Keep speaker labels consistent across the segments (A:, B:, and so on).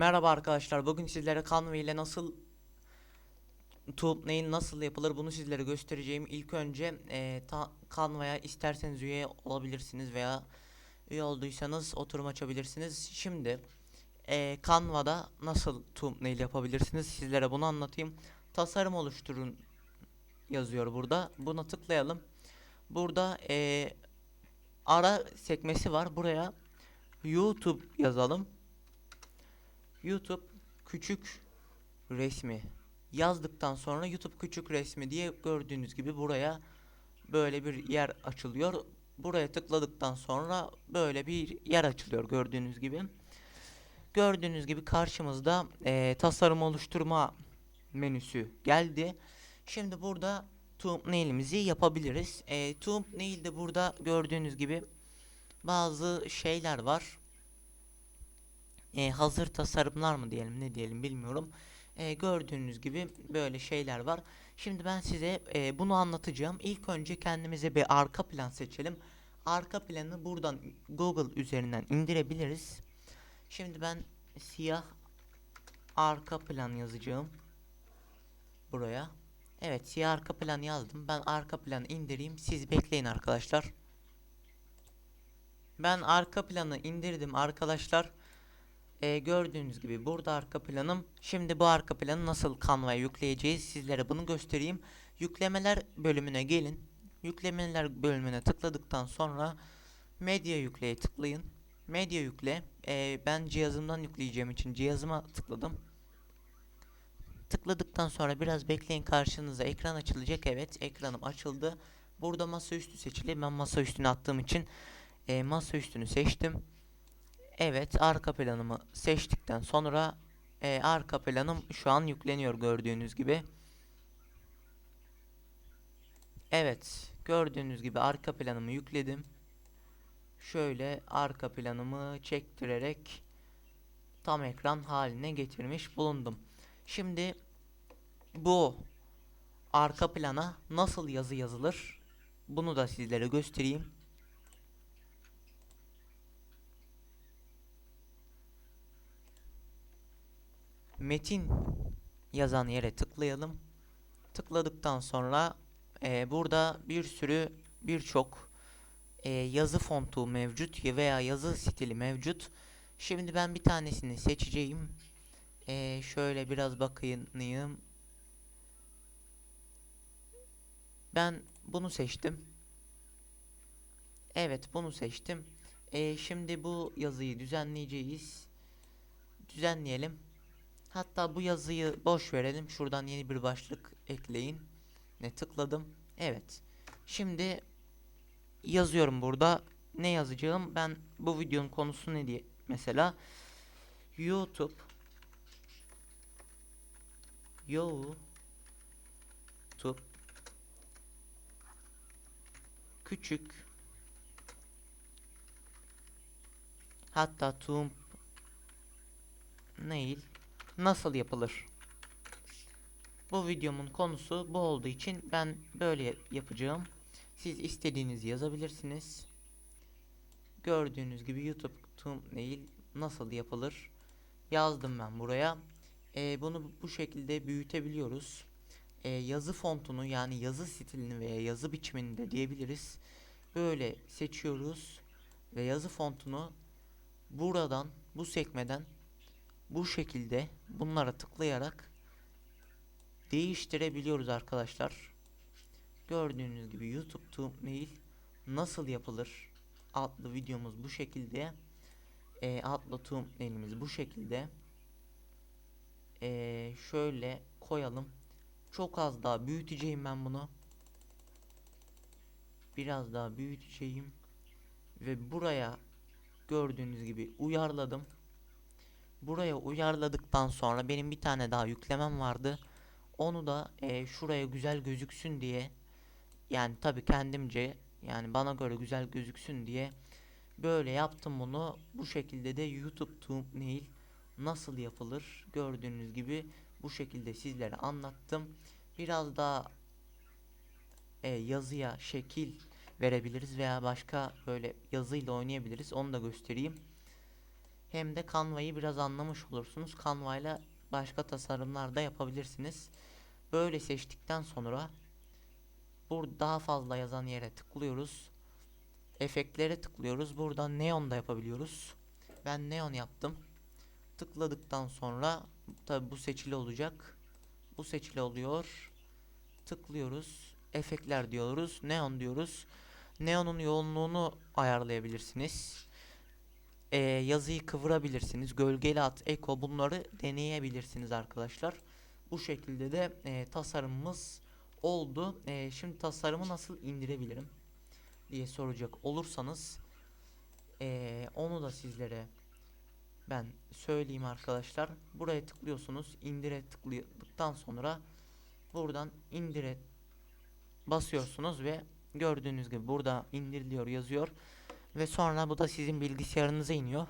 A: Merhaba arkadaşlar. Bugün sizlere Canva ile nasıl thumbnail nasıl yapılır bunu sizlere göstereceğim. İlk önce e, Canva'ya isterseniz üye olabilirsiniz veya üye olduysanız oturum açabilirsiniz. Şimdi e, Canva'da nasıl thumbnail yapabilirsiniz sizlere bunu anlatayım. Tasarım oluşturun yazıyor burada. Buna tıklayalım. Burada e, ara sekmesi var. Buraya YouTube yazalım. YouTube küçük resmi yazdıktan sonra YouTube küçük resmi diye gördüğünüz gibi buraya böyle bir yer açılıyor. Buraya tıkladıktan sonra böyle bir yer açılıyor gördüğünüz gibi. Gördüğünüz gibi karşımızda eee, tasarım oluşturma menüsü geldi. Şimdi burada thumbnail'imizi yapabiliriz. E, thumbnail'de burada gördüğünüz gibi bazı şeyler var e, hazır tasarımlar mı diyelim ne diyelim bilmiyorum. E, gördüğünüz gibi böyle şeyler var. Şimdi ben size e, bunu anlatacağım. İlk önce kendimize bir arka plan seçelim. Arka planı buradan Google üzerinden indirebiliriz. Şimdi ben siyah arka plan yazacağım. Buraya. Evet siyah arka plan yazdım. Ben arka planı indireyim. Siz bekleyin arkadaşlar. Ben arka planı indirdim arkadaşlar. Ee, gördüğünüz gibi burada arka planım. Şimdi bu arka planı nasıl Canva'ya yükleyeceğiz sizlere bunu göstereyim. Yüklemeler bölümüne gelin. Yüklemeler bölümüne tıkladıktan sonra medya yükleye tıklayın. Medya yükle. Ee, ben cihazımdan yükleyeceğim için cihazıma tıkladım. Tıkladıktan sonra biraz bekleyin karşınıza ekran açılacak. Evet ekranım açıldı. Burada masaüstü seçili. Ben masaüstüne attığım için e, masaüstünü seçtim. Evet arka planımı seçtikten sonra e, arka planım şu an yükleniyor gördüğünüz gibi. Evet gördüğünüz gibi arka planımı yükledim. Şöyle arka planımı çektirerek tam ekran haline getirmiş bulundum. Şimdi bu arka plana nasıl yazı yazılır? Bunu da sizlere göstereyim. Metin yazan yere tıklayalım. Tıkladıktan sonra e, burada bir sürü birçok e, yazı fontu mevcut veya yazı stili mevcut. Şimdi ben bir tanesini seçeceğim. E, şöyle biraz bakayım. Ben bunu seçtim. Evet bunu seçtim. E, şimdi bu yazıyı düzenleyeceğiz. Düzenleyelim. Hatta bu yazıyı boş verelim. Şuradan yeni bir başlık ekleyin. Ne tıkladım. Evet. Şimdi yazıyorum burada. Ne yazacağım? Ben bu videonun konusu ne diye mesela YouTube YouTube küçük hatta thumb nail nasıl yapılır? Bu videomun konusu bu olduğu için ben böyle yapacağım. Siz istediğinizi yazabilirsiniz. Gördüğünüz gibi YouTube thumbnail nasıl yapılır? Yazdım ben buraya. Ee, bunu bu şekilde büyütebiliyoruz. Ee, yazı fontunu yani yazı stilini veya yazı biçimini de diyebiliriz. Böyle seçiyoruz ve yazı fontunu buradan bu sekmeden bu şekilde bunlara tıklayarak değiştirebiliyoruz arkadaşlar. Gördüğünüz gibi YouTube thumbnail nasıl yapılır adlı videomuz bu şekilde. E, adlı thumbnailimiz bu şekilde. E, şöyle koyalım. Çok az daha büyüteceğim ben bunu. Biraz daha büyüteceğim. Ve buraya gördüğünüz gibi uyarladım. Buraya uyarladıktan sonra benim bir tane daha yüklemem vardı. Onu da e, şuraya güzel gözüksün diye yani tabi kendimce yani bana göre güzel gözüksün diye böyle yaptım bunu. Bu şekilde de YouTube thumbnail nasıl yapılır gördüğünüz gibi bu şekilde sizlere anlattım. Biraz daha e, yazıya şekil verebiliriz veya başka böyle yazıyla oynayabiliriz. Onu da göstereyim. Hem de Canva'yı biraz anlamış olursunuz. Canva ile başka tasarımlar da yapabilirsiniz. Böyle seçtikten sonra burada daha fazla yazan yere tıklıyoruz. Efektlere tıklıyoruz. Buradan neon da yapabiliyoruz. Ben neon yaptım. Tıkladıktan sonra tabi bu seçili olacak. Bu seçili oluyor. Tıklıyoruz. Efektler diyoruz. Neon diyoruz. Neon'un yoğunluğunu ayarlayabilirsiniz. Ee, yazıyı kıvırabilirsiniz. Gölgeli at, eko bunları deneyebilirsiniz arkadaşlar. Bu şekilde de e, tasarımımız oldu. E, şimdi tasarımı nasıl indirebilirim diye soracak olursanız e, onu da sizlere ben söyleyeyim arkadaşlar. Buraya tıklıyorsunuz. indire tıkladıktan sonra buradan indire basıyorsunuz ve gördüğünüz gibi burada indiriliyor yazıyor. Ve sonra bu da sizin bilgisayarınıza iniyor.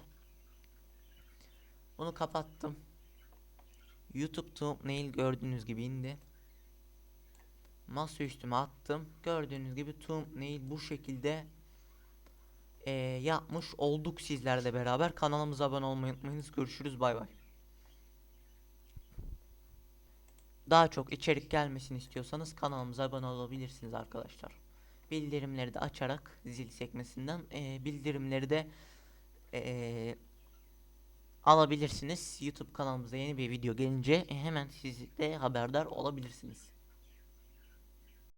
A: Bunu kapattım. YouTube thumbnail gördüğünüz gibi indi. Masa üstüme attım. Gördüğünüz gibi thumbnail bu şekilde eee, yapmış olduk sizlerle beraber. Kanalımıza abone olmayı unutmayınız. Görüşürüz bay bay. Daha çok içerik gelmesini istiyorsanız kanalımıza abone olabilirsiniz arkadaşlar. Bildirimleri de açarak zil sekmesinden eee, bildirimleri de eee, alabilirsiniz. YouTube kanalımıza yeni bir video gelince e, hemen siz de haberdar olabilirsiniz.